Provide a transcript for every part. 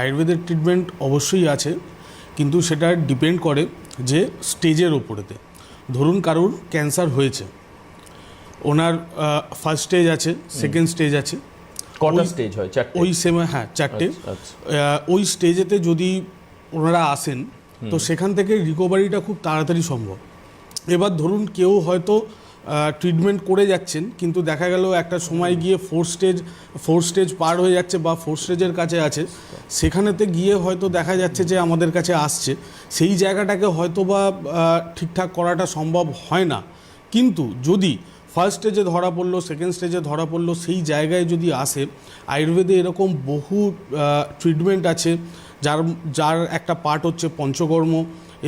আয়ুর্বেদের ট্রিটমেন্ট অবশ্যই আছে কিন্তু সেটা ডিপেন্ড করে যে স্টেজের ওপরেতে। ধরুন কারোর ক্যান্সার হয়েছে ওনার ফার্স্ট স্টেজ আছে সেকেন্ড স্টেজ আছে। কটা স্টেজ হয়? চারটে? ওই সেমে হ্যাঁ চারটে। আচ্ছা, আচ্ছা। ওই স্টেজেতে যদি ওনারা আসেন তো সেখান থেকে রিকভারিটা খুব তাড়াতাড়ি সম্ভব। এবার ধরুন কেউ হয়তো ট্রিটমেন্ট করে যাচ্ছেন, কিন্তু দেখা গেল একটা সময় গিয়ে ফোর স্টেজ ফোর স্টেজ পার হয়ে যাচ্ছে বা ফোর স্টেজের কাছে আছে। সেখানেতে গিয়ে হয়তো দেখা যাচ্ছে যে আমাদের কাছে আসছে। সেই জায়গাটাকে হয়তো বা ঠিকঠাক করাটা সম্ভব হয় না। কিন্তু যদি ফার্স্ট স্টেজে ধরা পড়ল সেকেন্ড স্টেজে ধরা পড়ল, সেই জায়গায় যদি আসে, আয়ুর্বেদে এরকম বহু ট্রিটমেন্ট আছে। যার যার একটা পার্ট হচ্ছে পঞ্চকর্ম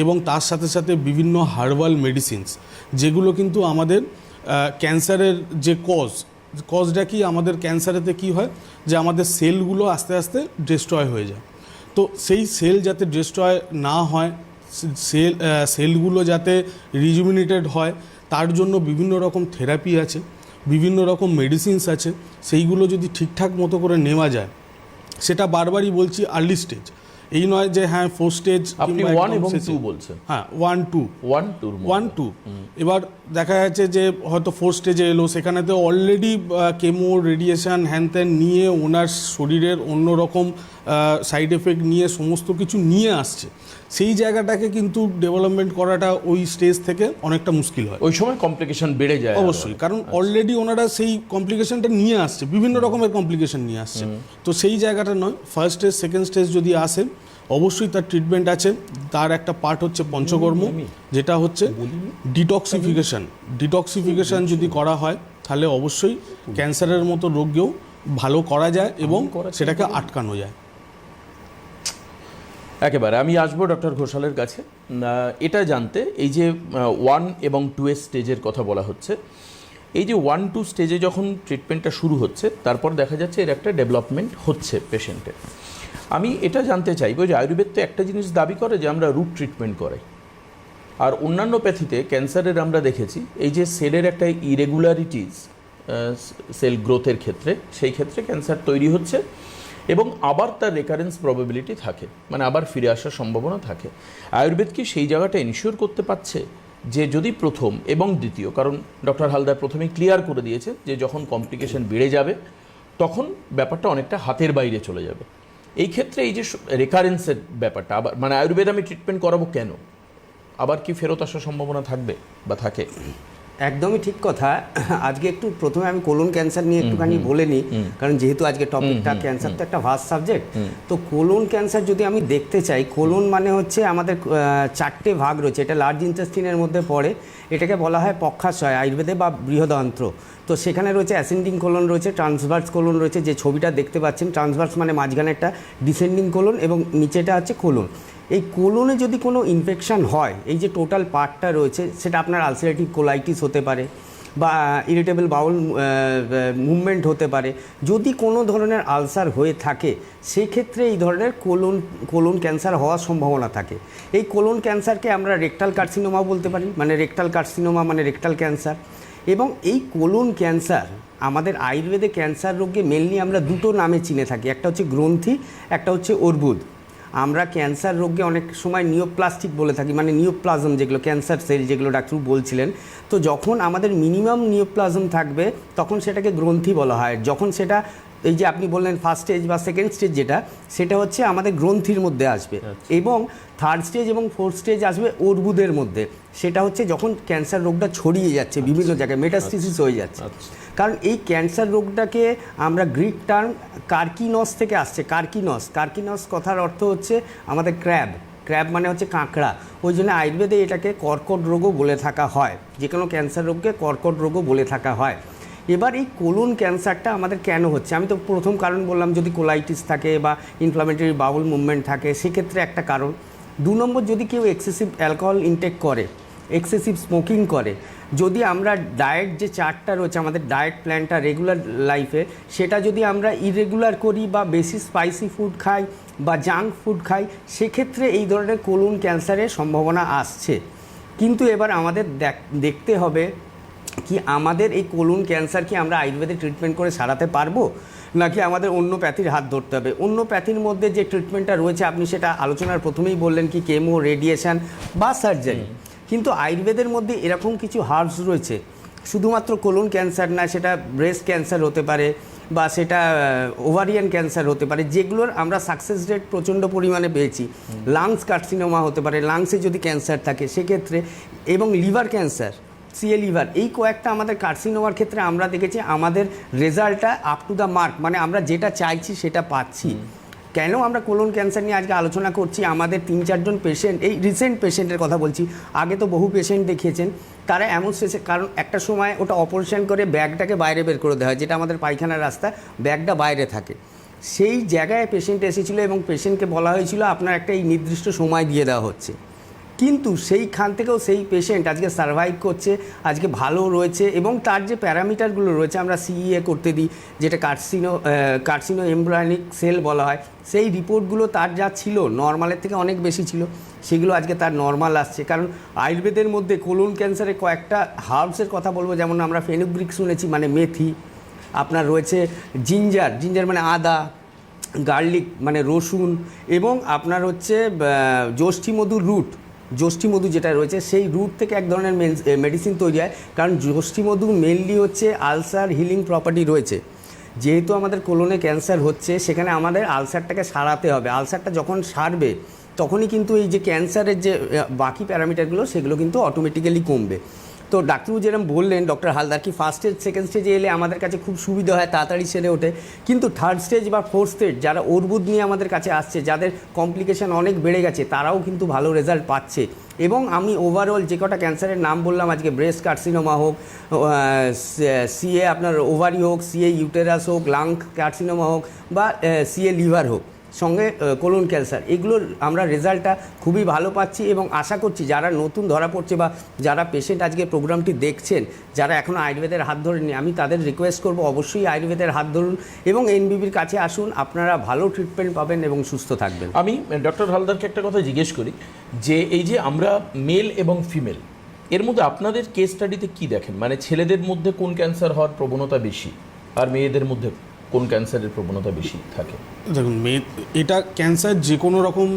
এবং তার সাথে সাথে বিভিন্ন হার্বাল মেডিসিনস, যেগুলো কিন্তু আমাদের ক্যান্সারের যে কজ, কজটা কি আমাদের ক্যান্সারেতে কি হয়? যে আমাদের সেলগুলো আস্তে আস্তে ডিস্ট্রয় হয়ে যায়। তো সেই সেল যাতে ডিস্ট্রয় না হয়, সেল সেলগুলো যাতে রিজুমিনেটেড হয়, তার জন্য বিভিন্ন রকম থেরাপি আছে, বিভিন্ন রকম মেডিসিনস আছে, সেইগুলো যদি ঠিকঠাক মতো করে নেওয়া যায়, সেটা বারবারই বলছি আর্লি স্টেজ এই নয় যে হ্যাঁ ফোর স্টেজ আপনি ওয়ান এবং টু বলছেন। হ্যাঁ one two one two one two এবার দেখা যাচ্ছে যে হয়তো ফোর স্টেজে এলো সেখানে তো অলরেডি কেমো রেডিয়েশন হ্যান ত্যান নিয়ে ওনার শরীরের অন্য রকম সাইড এফেক্ট নিয়ে সমস্ত কিছু নিয়ে আসছে। সেই জায়গাটাকে কিন্তু ডেভেলপমেন্ট করাটা ওই স্টেজ থেকে অনেকটা মুশকিল হয়। ওই সময় কমপ্লিকেশন বেড়ে যায় অবশ্যই কারণ অলরেডি ওনারা সেই কমপ্লিকেশনটা নিয়ে আসছে বিভিন্ন রকমের কমপ্লিকেশন নিয়ে আসছে। তো সেই জায়গাটা নয় ফার্স্ট স্টেজ সেকেন্ড স্টেজ যদি আসে অবশ্যই তার ট্রিটমেন্ট আছে। তার একটা পার্ট হচ্ছে পঞ্চকর্ম যেটা হচ্ছে ডিটক্সিফিকেশন ডিটক্সিফিকেশন যদি করা হয় তাহলে অবশ্যই ক্যান্সারের মতো রোগকেও ভালো করা যায় এবং সেটাকে আটকানো যায়। একেবারে, আমি আসব ডক্টর ঘোষালের কাছে। এটা জানতে, এই যে ওয়ান এবং টু এর স্টেজের কথা বলা হচ্ছে, এই যে ওয়ান টু স্টেজে যখন ট্রিটমেন্টটা শুরু হচ্ছে, তারপর দেখা যাচ্ছে এর একটা ডেভেলপমেন্ট হচ্ছে পেশেন্টের আমি এটা জানতে চাইব যে আয়ুর্বেদ তো একটা জিনিস দাবি করে যে আমরা রুট ট্রিটমেন্ট করাই। আর অন্যান্য প্যাথিতে ক্যান্সারের আমরা দেখেছি, এই যে সেলের একটা ইরেগুলারিটিস সেল গ্রোথের ক্ষেত্রে, সেই ক্ষেত্রে ক্যান্সার তৈরি হচ্ছে। এবং আবার তার রেকারেন্স প্রবাবিলিটি থাকে মানে আবার ফিরে আসার সম্ভাবনা থাকে। আয়ুর্বেদ কি সেই জায়গাটা এনশিওর করতে পারছে যে যদি প্রথম এবং দ্বিতীয়, কারণ ডক্টর হালদার প্রথমেই ক্লিয়ার করে দিয়েছে যে যখন কমপ্লিকেশন বেড়ে যাবে, তখন ব্যাপারটা অনেকটা হাতের বাইরে চলে যাবে। এই ক্ষেত্রে এই যে রেকারেন্সের ব্যাপারটা, আবার মানে আয়ুর্বেদ আমি ট্রিটমেন্ট করাবো কেন? আবার কি ফেরত আসার সম্ভাবনা থাকবে বা থাকে? একদমই ঠিক কথা। আজকে একটু প্রথমে আমি কোলন ক্যান্সার নিয়ে একটুখানি বলে নিই কারণ যেহেতু আজকে টপিকটা ক্যান্সার তো একটা ভাস্ট সাবজেক্ট তো কোলন ক্যান্সার যদি আমি দেখতে চাই কোলন মানে হচ্ছে আমাদের চারটে ভাগ রয়েছে এটা লার্জ ইন্টেস্টিনের মধ্যে পড়ে এটাকে বলা হয় পক্ষাশয় আয়ুর্বেদে বা বৃহদন্ত্র। তো সেখানে রয়েছে অ্যাসেন্ডিং কোলন রয়েছে ট্রান্সভার্স কোলন রয়েছে যে ছবিটা দেখতে পাচ্ছেন ট্রান্সভার্স মানে মাঝখানে একটা ডিসেন্ডিং কোলন এবং নিচেটা হচ্ছে কোলন এই কোলনে যদি কোনো ইনফেকশন হয়, এই যে টোটাল পার্টটা রয়েছে, সেটা আপনার আলসারেটিভ কোলাইটিস হতে পারে বা ইরিটেবল বাউল মুভমেন্ট হতে পারে। যদি কোনো ধরনের আলসার হয়ে থাকে, সেক্ষেত্রে এই ধরনের কোলন কোলন ক্যান্সার হওয়ার সম্ভাবনা থাকে। এই কোলন ক্যান্সারকে আমরা রেকটাল কার্সিনোমা বলতে পারি মানে রেকটাল কার্সিনোমা মানে রেকটাল ক্যান্সার এবং এই কোলন ক্যান্সার আমাদের আয়ুর্বেদে ক্যান্সার রোগকে মেনলি আমরা দুটো নামে চিনে থাকি, একটা হচ্ছে গ্রন্থি, একটা হচ্ছে অর্বুদ। আমরা ক্যান্সার রোগকে অনেক সময় নিওপ্লাস্টিক বলে থাকি মানে নিওপ্লাজম যেগুলো, ক্যান্সার সেল যেগুলো ডাক্তার বলছিলেন। তো যখন আমাদের মিনিমাম নিওপ্লাজম থাকবে, তখন সেটাকে গ্রন্থি বলা হয়। যখন সেটা এই যে আপনি বললেন ফার্স্ট স্টেজ বা সেকেন্ড স্টেজ যেটা সেটা হচ্ছে আমাদের গ্রন্থির মধ্যে আসবে। এবং থার্ড স্টেজ এবং ফোর্থ স্টেজ আসবে অর্বুদের মধ্যে। সেটা হচ্ছে যখন ক্যান্সার রোগটা ছড়িয়ে যাচ্ছে বিভিন্ন জায়গায় মেটাস্টিসিস হয়ে যাচ্ছে। কারণ এই ক্যান্সার রোগটাকে আমরা গ্রিক টার্ম কার্কিনস থেকে আসছে কার্কিনস কার্কিনস কথার অর্থ হচ্ছে আমাদের ক্র্যাব ক্র্যাব মানে হচ্ছে কাঁকড়া। ওই জন্য আয়ুর্বেদে এটাকে কর্কট রোগও বলে থাকা হয়। যে কোনো ক্যান্সার রোগকে কর্কট রোগও বলে থাকা হয়। এবার এই কোলন ক্যান্সারটা আমাদের কেন হচ্ছে? আমি তো প্রথম কারণ বললাম যদি কোলাইটিস থাকে বা ইনফ্লামেটরি বাউল মুভমেন্ট থাকে, সেক্ষেত্রে একটা কারণ। দু নম্বর, যদি কেউ এক্সেসিভ অ্যালকোহল ইনটেক করে এক্সেসিভ স্মোকিং করে, যদি আমরা ডায়েট যে চার্টটা রয়েছে, আমাদের ডায়েট প্ল্যানটা রেগুলার লাইফে সেটা যদি আমরা ইরেগুলার করি বা বেশি স্পাইসি ফুড খাই বা জাঙ্ক ফুড খাই, সেক্ষেত্রে এই ধরনের কোলন ক্যান্সারের সম্ভাবনা আসছে। কিন্তু এবার আমাদের দেখ- দেখতে হবে কি আমাদের এই কোলন ক্যান্সার কি আমরা আয়ুর্বেদে ট্রিটমেন্ট করে সারাতে পারব? নাকি আমাদের অন্য প্যাথির হাত ধরতে হবে? অন্য প্যাথির মধ্যে যে ট্রিটমেন্টটা রয়েছে আপনি সেটা আলোচনার প্রথমেই বললেন কি কেমো রেডিয়েশন বা সার্জারি কিন্তু আয়ুর্বেদের মধ্যে এরকম কিছু হার্বস রয়েছে। শুধুমাত্র কোলন ক্যান্সার না সেটা ব্রেস্ট ক্যান্সার হতে পারে বা সেটা ওভারিয়ান ক্যান্সার হতে পারে যেগুলোর আমরা সাকসেস রেট প্রচণ্ড পরিমাণে পেয়েছি। লাংস কার্সিনোমা হতে পারে লাংসে যদি ক্যান্সার থাকে সেক্ষেত্রে এবং লিভার ক্যান্সার সিএ লিভার এই কয়েকটা আমাদের কার্সিনোমার ক্ষেত্রে আমরা দেখেছি আমাদের রেজাল্টটা আপ টু দ্য মার্ক মানে আমরা যেটা চাইছি সেটা পাচ্ছি। কেন আমরা কোলন ক্যান্সার নিয়ে আজকে আলোচনা করছি? আমাদের তিন চারজন পেশেন্ট এই রিসেন্ট পেশেন্টের কথা বলছি। আগে তো বহু পেশেন্ট দেখিয়েছেন তারা এমন শেষে কারণ একটা সময় ওটা অপারেশন করে ব্যাগটাকে বাইরে বের করে দেওয়া হয় যেটা আমাদের পায়খানার রাস্তা ব্যাগটা বাইরে থাকে। সেই জায়গায় পেশেন্ট এসেছিল এবং পেশেন্টকে বলা হয়েছিল আপনার একটা এই নির্দিষ্ট সময় দিয়ে দেওয়া হচ্ছে। কিন্তু সেইখান থেকেও সেই পেশেন্ট আজকে সার্ভাইভ করছে, আজকে ভালো রয়েছে এবং তার যে প্যারামিটারগুলো রয়েছে আমরা সিইএ করতে দিই, যেটা কার্সিনো কার্সিনো এমব্রায়নিক সেল বলা হয়, সেই রিপোর্টগুলো তার যা ছিল নর্মালের থেকে অনেক বেশি ছিল, সেগুলো আজকে তার নর্মাল আসছে। কারণ আয়ুর্বেদের মধ্যে কোলন ক্যান্সারে কয়েকটা হার্বসের কথা বলব, যেমন আমরা ফেনুগ্রিক শুনেছি মানে মেথি, আপনার রয়েছে জিঞ্জার জিঞ্জার মানে আদা গার্লিক মানে রসুন এবং আপনার হচ্ছে জ্যোষ্ঠী মধুর রুট জ্যোষ্ঠী মধু যেটা রয়েছে, সেই রুট থেকে এক ধরনের মেডিসিন তৈরি হয়। কারণ জ্যোষ্ঠী মধু মেনলি হচ্ছে আলসার হিলিং প্রপার্টি রয়েছে। যেহেতু আমাদের কোলনে ক্যান্সার হচ্ছে, সেখানে আমাদের আলসারটাকে সারাতে হবে। আলসারটা যখন সারবে, তখনই কিন্তু এই যে ক্যান্সারের যে বাকি প্যারামিটারগুলো সেগুলো কিন্তু অটোমেটিক্যালি কমবে। তো ডাক্তারবাবু যেরকম বললেন, ডক্টর হালদার কি ফার্স্ট স্টেজ সেকেন্ড স্টেজে এলে আমাদের কাছে খুব সুবিধা হয়, তাড়াতাড়ি সেরে ওঠে। কিন্তু থার্ড স্টেজ বা ফোর্থ স্টেজ যারা অর্বুদ নিয়ে আমাদের কাছে আসছে, যাদের কমপ্লিকেশন অনেক বেড়ে গেছে, তারাও কিন্তু ভালো রেজাল্ট পাচ্ছে। এবং আমি ওভারঅল যে কটা ক্যান্সারের নাম বললাম, আজকে ব্রেস্ট কার্সিনোমা হোক সিএ আপনার ওভারি হোক সিএ ইউটেরাস হোক লাং কার্সিনোমা হোক বা সিএ লিভার হোক। সঙ্গে কোলন ক্যান্সার। এগুলোর আমরা রেজাল্টটা খুবই ভালো পাচ্ছি এবং আশা করছি যারা নতুন ধরা পড়ছে বা যারা পেশেন্ট আজকে প্রোগ্রামটি দেখছেন, যারা এখনও আয়ুর্বেদের হাত ধরেনি আমি তাদের রিকোয়েস্ট করব অবশ্যই আয়ুর্বেদের হাত ধরুন এবং এনবিবির কাছে আসুন, আপনারা ভালো ট্রিটমেন্ট পাবেন এবং সুস্থ থাকবেন। আমি ডক্টর হালদারকে একটা কথা জিজ্ঞেস করি যে, এই যে আমরা মেল এবং ফিমেল এর মধ্যে আপনাদের কেস স্টাডিতে কি দেখেন? মানে ছেলেদের মধ্যে কোন ক্যান্সার হওয়ার প্রবণতা বেশি আর মেয়েদের মধ্যে? কোন ক্যান্সারের প্রবণতা বেশি থাকে? দেখুন মেয়ে এটা ক্যান্সার যে কোনো রকম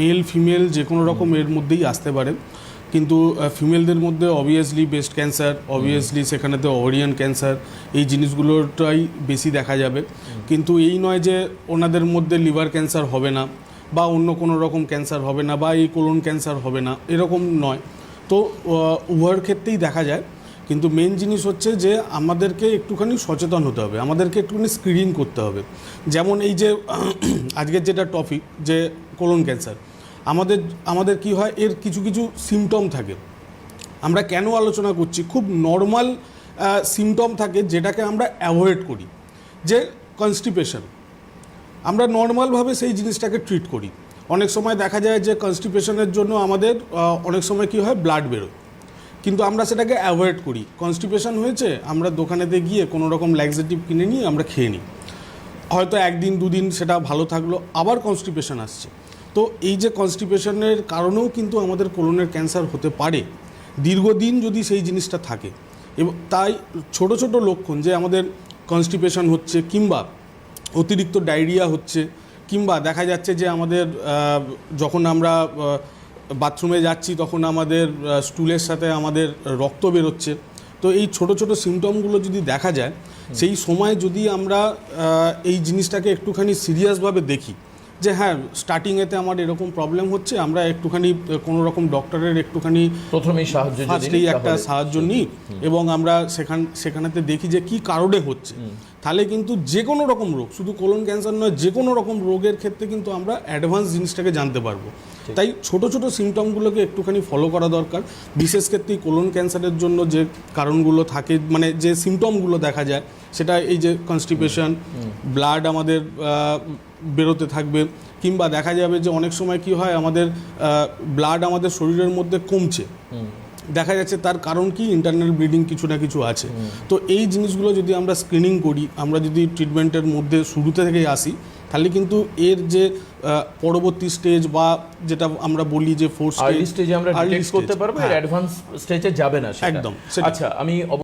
মেল ফিমেল যে কোনো রকম এর মধ্যেই আসতে পারে। কিন্তু ফিমেলদের মধ্যে অবভিয়াসলি বেস্ট ক্যান্সার অবভিয়াসলি সেখানেতে ওভারিয়ান ক্যান্সার এই জিনিসগুলোটাই বেশি দেখা যাবে। কিন্তু এই নয় যে ওনাদের মধ্যে লিভার ক্যান্সার হবে না বা অন্য কোনো রকম ক্যান্সার হবে না বা এই কোলন ক্যান্সার হবে না এরকম নয়। তো উভয়ের ক্ষেত্রেই দেখা যায় কিন্তু মেন জিনিস হচ্ছে যে আমাদেরকে একটুখানি সচেতন হতে হবে, আমাদেরকে একটুখানি স্ক্রিনিং করতে হবে। যেমন এই যে আজকের যেটা টপিক যে কোলন ক্যান্সার আমাদের আমাদের কি হয়, এর কিছু কিছু সিমটম থাকে। আমরা কেন আলোচনা করছি? খুব নর্মাল সিমটম থাকে যেটাকে আমরা অ্যাভয়েড করি। যে কনস্টিপেশন আমরা নর্মালভাবে সেই জিনিসটাকে ট্রিট করি। অনেক সময় দেখা যায় যে কনস্টিপেশনের জন্য আমাদের অনেক সময় কি হয় ব্লাড বেরোয়। কিন্তু আমরা সেটাকে অ্যাভয়েড করি। কনস্টিপেশন হয়েছে, আমরা দোকানেতে গিয়ে কোনো রকম ল্যাক্সেটিভ কিনে নিয়ে আমরা খেয়ে নিই। হয়তো একদিন, দুদিন সেটা ভালো থাকল, আবার কনস্টিপেশন আসছে। তো এই যে কনস্টিপেশনের কারণেও কিন্তু আমাদের কোলনের ক্যান্সার হতে পারে। দীর্ঘদিন যদি সেই জিনিসটা থাকে। এবং তাই ছোট ছোট লক্ষণ যে আমাদের কনস্টিপেশন হচ্ছে কিংবা অতিরিক্ত ডায়রিয়া হচ্ছে, কিংবা দেখা যাচ্ছে যে আমাদের যখন আমরা বাথরুমে যাচ্ছি তখন আমাদের স্টুলের সাথে আমাদের রক্ত বেরোচ্ছে। তো এই ছোট ছোট সিমটমগুলো যদি দেখা যায় সেই সময় যদি আমরা এই জিনিসটাকে একটুখানি সিরিয়াসভাবে দেখি যে হ্যাঁ স্টার্টিংয়েতে আমার এরকম প্রবলেম হচ্ছে আমরা একটুখানি কোনো রকম ডক্টরের একটুখানি প্রথমেই সাহায্য ফার্স্টেই একটা সাহায্য নিই এবং আমরা সেখান সেখানেতে দেখি যে কি কারণে হচ্ছে। তাহলে কিন্তু যে কোনো রকম রোগ শুধু কোলন ক্যান্সার নয় যে কোনো রকম রোগের ক্ষেত্রে কিন্তু আমরা অ্যাডভান্স জিনিসটাকে জানতে পারব। তাই ছোট ছোট সিমটমগুলোকে একটুখানি ফলো করা দরকার। বিশেষ ক্ষেত্রে কোলন ক্যান্সারের জন্য যে কারণগুলো থাকে মানে যে সিমটমগুলো দেখা যায় সেটা এই যে কনস্টিপেশন ব্লাড আমাদের বেরোতে থাকবে কিংবা দেখা যাবে যে অনেক সময় কি হয় আমাদের ব্লাড আমাদের শরীরের মধ্যে কমছে। দেখা যাচ্ছে তার কারণ কি ইন্টারনাল ব্লিডিং কিছু না কিছু আছে তো এই জিনিসগুলো যদি আমরা স্ক্রিনিং করি আমরা যদি ট্রিটমেন্টের মধ্যে শুরুতে থেকেই আসি তাহলে কিন্তু এর যে পরবর্তী স্টেজ বা যেটা আমরা বলি যে ফোর্থ স্টেজ আমরা ডিটেক্ট করতে পারব। অ্যাডভান্স স্টেজে যাবে না সেটা। একদম, আচ্ছা আমি